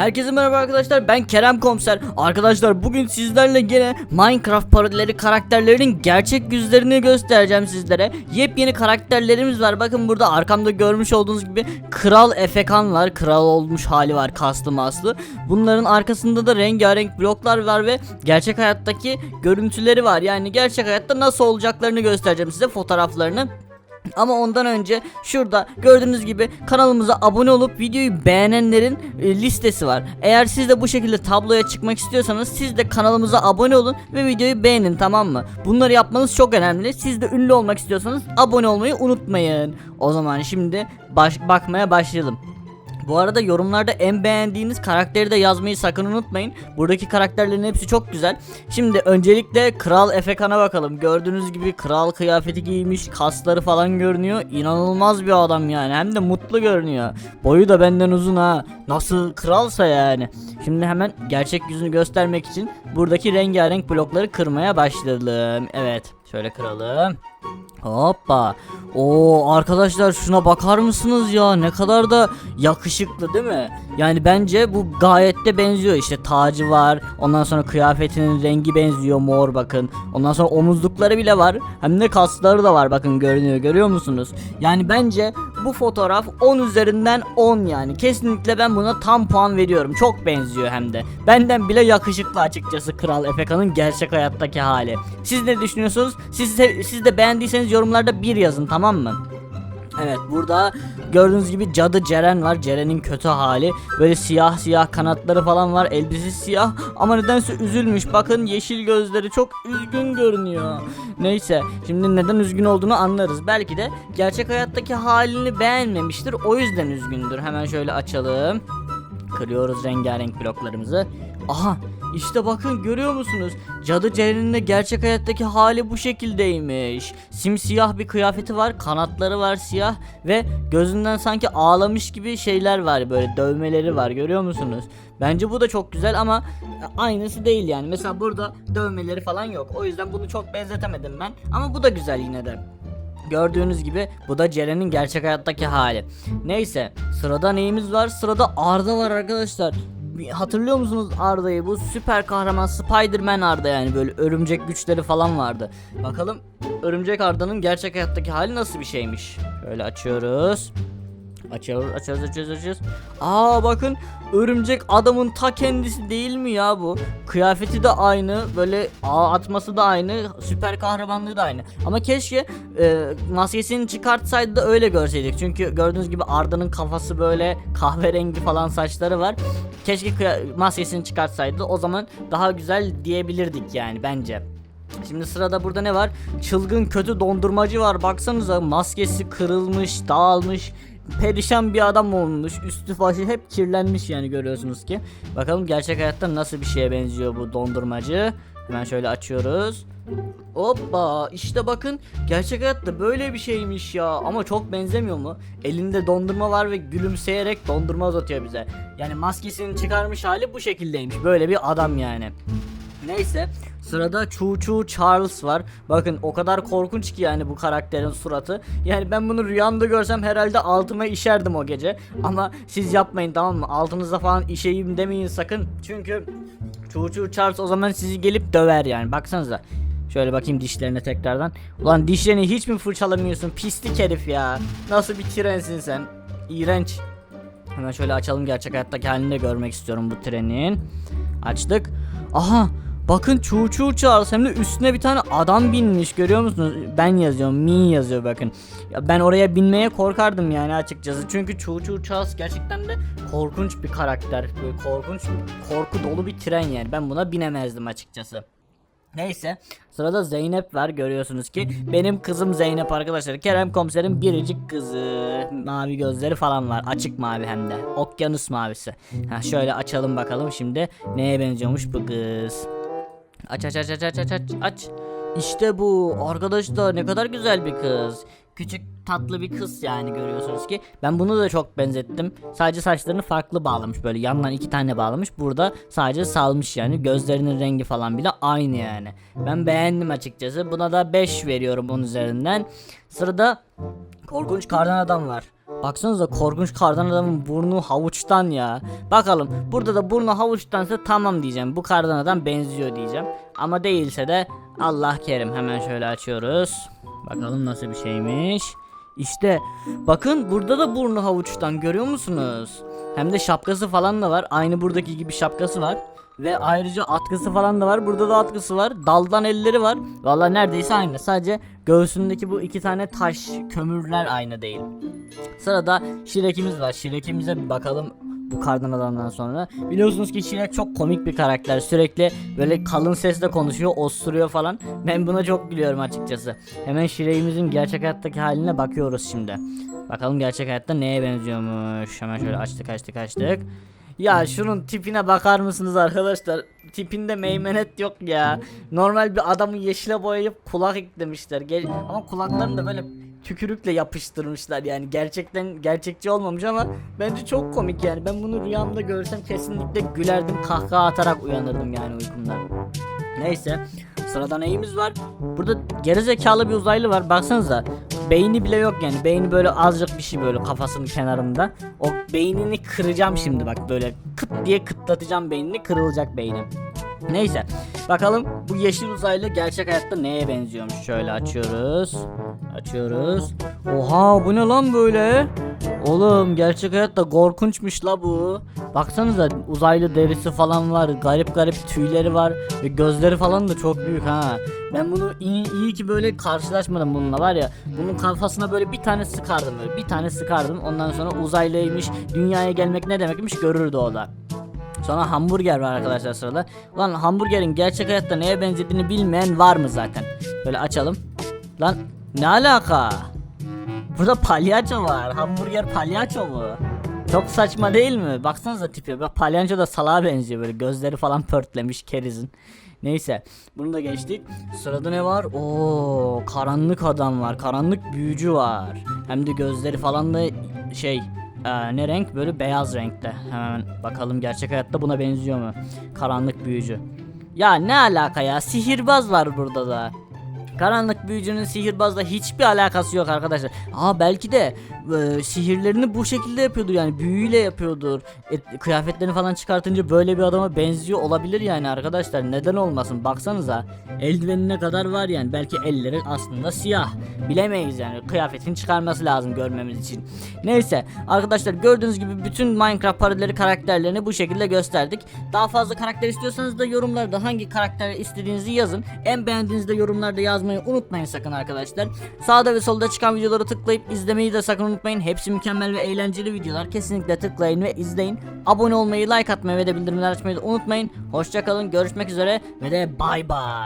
Herkese merhaba arkadaşlar ben Kerem Komiser. Arkadaşlar bugün sizlerle gene Minecraft parodileri karakterlerinin gerçek yüzlerini göstereceğim sizlere. Yepyeni karakterlerimiz var. Bakın burada arkamda görmüş olduğunuz gibi Kral Efekan var. Kral olmuş hali var kaslı maslı. Bunların arkasında da rengarenk bloklar var ve gerçek hayattaki görüntüleri var. Yani gerçek hayatta nasıl olacaklarını göstereceğim size fotoğraflarını ama ondan önce şurada gördüğünüz gibi kanalımıza abone olup videoyu beğenenlerin e, listesi var. Eğer siz de bu şekilde tabloya çıkmak istiyorsanız siz de kanalımıza abone olun ve videoyu beğenin tamam mı? Bunları yapmanız çok önemli. Siz de ünlü olmak istiyorsanız abone olmayı unutmayın. O zaman şimdi baş, bakmaya başlayalım. Bu arada yorumlarda en beğendiğiniz karakteri de yazmayı sakın unutmayın. Buradaki karakterlerin hepsi çok güzel. Şimdi öncelikle Kral Efekan'a bakalım. Gördüğünüz gibi kral kıyafeti giymiş, kasları falan görünüyor. İnanılmaz bir adam yani. Hem de mutlu görünüyor. Boyu da benden uzun ha. Nasıl kralsa yani. Şimdi hemen gerçek yüzünü göstermek için buradaki rengarenk blokları kırmaya başladım. Evet, şöyle kıralım. Hoppa. Oo arkadaşlar şuna bakar mısınız ya? Ne kadar da yakışıklı değil mi? Yani bence bu gayet de benziyor. İşte tacı var. Ondan sonra kıyafetinin rengi benziyor mor bakın. Ondan sonra omuzlukları bile var. Hem de kasları da var bakın görünüyor. Görüyor musunuz? Yani bence bu fotoğraf 10 üzerinden 10 yani. Kesinlikle ben buna tam puan veriyorum. Çok benziyor hem de. Benden bile yakışıklı açıkçası Kral Efeka'nın gerçek hayattaki hali. Siz ne düşünüyorsunuz? Siz de, siz de beğendiyseniz yorumlarda bir yazın tamam mı? Evet burada gördüğünüz gibi cadı Ceren var. Ceren'in kötü hali. Böyle siyah siyah kanatları falan var. Elbisesi siyah ama nedense üzülmüş. Bakın yeşil gözleri çok üzgün görünüyor. Neyse şimdi neden üzgün olduğunu anlarız. Belki de gerçek hayattaki halini beğenmemiştir. O yüzden üzgündür. Hemen şöyle açalım. Kırıyoruz rengarenk bloklarımızı. Aha işte bakın görüyor musunuz? Cadı Ceren'in de gerçek hayattaki hali bu şekildeymiş. Simsiyah bir kıyafeti var, kanatları var siyah ve gözünden sanki ağlamış gibi şeyler var böyle dövmeleri var görüyor musunuz? Bence bu da çok güzel ama aynısı değil yani. Mesela burada dövmeleri falan yok. O yüzden bunu çok benzetemedim ben. Ama bu da güzel yine de. Gördüğünüz gibi bu da Ceren'in gerçek hayattaki hali. Neyse sırada neyimiz var? Sırada Arda var arkadaşlar. Hatırlıyor musunuz Arda'yı? Bu süper kahraman Spider-Man Arda yani böyle örümcek güçleri falan vardı. Bakalım örümcek Arda'nın gerçek hayattaki hali nasıl bir şeymiş? Şöyle açıyoruz. Açıyoruz, açıyoruz, açıyoruz, açıyoruz. Aa bakın örümcek adamın ta kendisi değil mi ya bu? Kıyafeti de aynı, böyle ağ atması da aynı, süper kahramanlığı da aynı. Ama keşke e, maskesini çıkartsaydı da öyle görseydik. Çünkü gördüğünüz gibi Arda'nın kafası böyle kahverengi falan saçları var. Keşke maskesini çıkartsaydı o zaman daha güzel diyebilirdik yani bence. Şimdi sırada burada ne var? Çılgın kötü dondurmacı var. Baksanıza maskesi kırılmış, dağılmış. Perişan bir adam olmuş. Üstü başı hep kirlenmiş yani görüyorsunuz ki. Bakalım gerçek hayatta nasıl bir şeye benziyor bu dondurmacı. Hemen şöyle açıyoruz. Hoppa işte bakın gerçek hayatta böyle bir şeymiş ya ama çok benzemiyor mu? Elinde dondurma var ve gülümseyerek dondurma uzatıyor bize. Yani maskesini çıkarmış hali bu şekildeymiş. Böyle bir adam yani. Neyse sırada Chu Chu Charles var. Bakın o kadar korkunç ki yani bu karakterin suratı. Yani ben bunu rüyamda görsem herhalde altıma işerdim o gece. Ama siz yapmayın tamam mı? Altınıza falan işeyim demeyin sakın. Çünkü Chu Chu Charles o zaman sizi gelip döver yani. Baksanıza. Şöyle bakayım dişlerine tekrardan. Ulan dişlerini hiç mi fırçalamıyorsun? Pislik herif ya. Nasıl bir trensin sen? İğrenç. Hemen şöyle açalım gerçek hayattaki halini de görmek istiyorum bu trenin. Açtık. Aha bakın Çuğ Çuğ Charles hem de üstüne bir tane adam binmiş görüyor musunuz? Ben yazıyorum mi yazıyor bakın. Ya ben oraya binmeye korkardım yani açıkçası. Çünkü Çuğ Çuğ Charles gerçekten de korkunç bir karakter. Böyle korkunç korku dolu bir tren yani. Ben buna binemezdim açıkçası. Neyse sırada Zeynep var görüyorsunuz ki benim kızım Zeynep arkadaşlar Kerem komiserin biricik kızı mavi gözleri falan var açık mavi hem de okyanus mavisi ha, şöyle açalım bakalım şimdi neye benziyormuş bu kız Aç aç aç aç aç aç aç. İşte bu arkadaşlar ne kadar güzel bir kız. Küçük tatlı bir kız yani görüyorsunuz ki. Ben bunu da çok benzettim. Sadece saçlarını farklı bağlamış böyle yandan iki tane bağlamış. Burada sadece salmış yani gözlerinin rengi falan bile aynı yani. Ben beğendim açıkçası. Buna da 5 veriyorum bunun üzerinden. Sırada korkunç kardan adam var. Baksanıza korkunç kardan adamın burnu havuçtan ya. Bakalım burada da burnu havuçtansa tamam diyeceğim. Bu kardan adam benziyor diyeceğim. Ama değilse de Allah kerim hemen şöyle açıyoruz. Bakalım nasıl bir şeymiş. İşte bakın burada da burnu havuçtan görüyor musunuz? Hem de şapkası falan da var. Aynı buradaki gibi şapkası var. Ve ayrıca atkısı falan da var. Burada da atkısı var. Daldan elleri var. Valla neredeyse aynı. Sadece göğsündeki bu iki tane taş kömürler aynı değil. Sırada Şirek'imiz var. Şirek'imize bir bakalım bu kardan adamdan sonra. Biliyorsunuz ki Şirek çok komik bir karakter. Sürekli böyle kalın sesle konuşuyor, osturuyor falan. Ben buna çok gülüyorum açıkçası. Hemen Şirek'imizin gerçek hayattaki haline bakıyoruz şimdi. Bakalım gerçek hayatta neye benziyormuş. Hemen şöyle açtık açtık açtık. Ya şunun tipine bakar mısınız arkadaşlar? Tipinde meymenet yok ya. Normal bir adamı yeşile boyayıp kulak eklemişler. Gel ama kulaklarını da böyle tükürükle yapıştırmışlar yani gerçekten gerçekçi olmamış ama bence çok komik yani ben bunu rüyamda görsem kesinlikle gülerdim kahkaha atarak uyanırdım yani uykumdan. Neyse sırada neyimiz var? Burada gerizekalı bir uzaylı var baksanıza. Beyni bile yok yani beyni böyle azıcık bir şey böyle kafasının kenarında. O beynini kıracağım şimdi bak böyle kıt diye kıtlatacağım beynini kırılacak beynim. Neyse bakalım bu yeşil uzaylı gerçek hayatta neye benziyormuş şöyle açıyoruz. Açıyoruz. Oha bu ne lan böyle? Oğlum gerçek hayatta korkunçmuş la bu. Baksanıza uzaylı derisi falan var. Garip garip tüyleri var. Ve gözleri falan da çok büyük ha. Ben bunu iyi, iyi ki böyle karşılaşmadım bununla var ya. Bunun kafasına böyle bir tane sıkardım böyle. Bir tane sıkardım. Ondan sonra uzaylıymış. Dünyaya gelmek ne demekmiş görürdü o da. Sonra hamburger var arkadaşlar sırada. Lan hamburgerin gerçek hayatta neye benzediğini bilmeyen var mı zaten? Böyle açalım. Lan ne alaka? Burada palyaço var. Hamburger palyaço mu? Çok saçma değil mi? Baksanıza tipi. Bak palyaço da salağa benziyor böyle. Gözleri falan pörtlemiş kerizin. Neyse bunu da geçtik. Sırada ne var? Oo karanlık adam var. Karanlık büyücü var. Hem de gözleri falan da şey ee, ne renk? Böyle beyaz renkte. Hemen bakalım gerçek hayatta buna benziyor mu? Karanlık büyücü. Ya ne alaka ya? Sihirbaz var burada da. Karanlık büyücünün sihirbazla hiçbir alakası yok arkadaşlar. Aa belki de e, sihirlerini bu şekilde yapıyordur yani büyüyle yapıyordur. E, kıyafetlerini falan çıkartınca böyle bir adama benziyor olabilir yani arkadaşlar. Neden olmasın? Baksanıza. Eldivenine kadar var yani. Belki elleri aslında siyah. Bilemeyiz yani. Kıyafetini çıkarması lazım görmemiz için. Neyse arkadaşlar gördüğünüz gibi bütün Minecraft parodileri karakterlerini bu şekilde gösterdik. Daha fazla karakter istiyorsanız da yorumlarda hangi karakter istediğinizi yazın. En beğendiğinizi de yorumlarda yazmayı unutmayın sakın arkadaşlar. Sağda ve solda çıkan videoları tıklayıp izlemeyi de sakın unutmayın. Hepsi mükemmel ve eğlenceli videolar. Kesinlikle tıklayın ve izleyin. Abone olmayı, like atmayı ve de bildirimler açmayı da unutmayın. Hoşçakalın, görüşmek üzere ve de bay bay.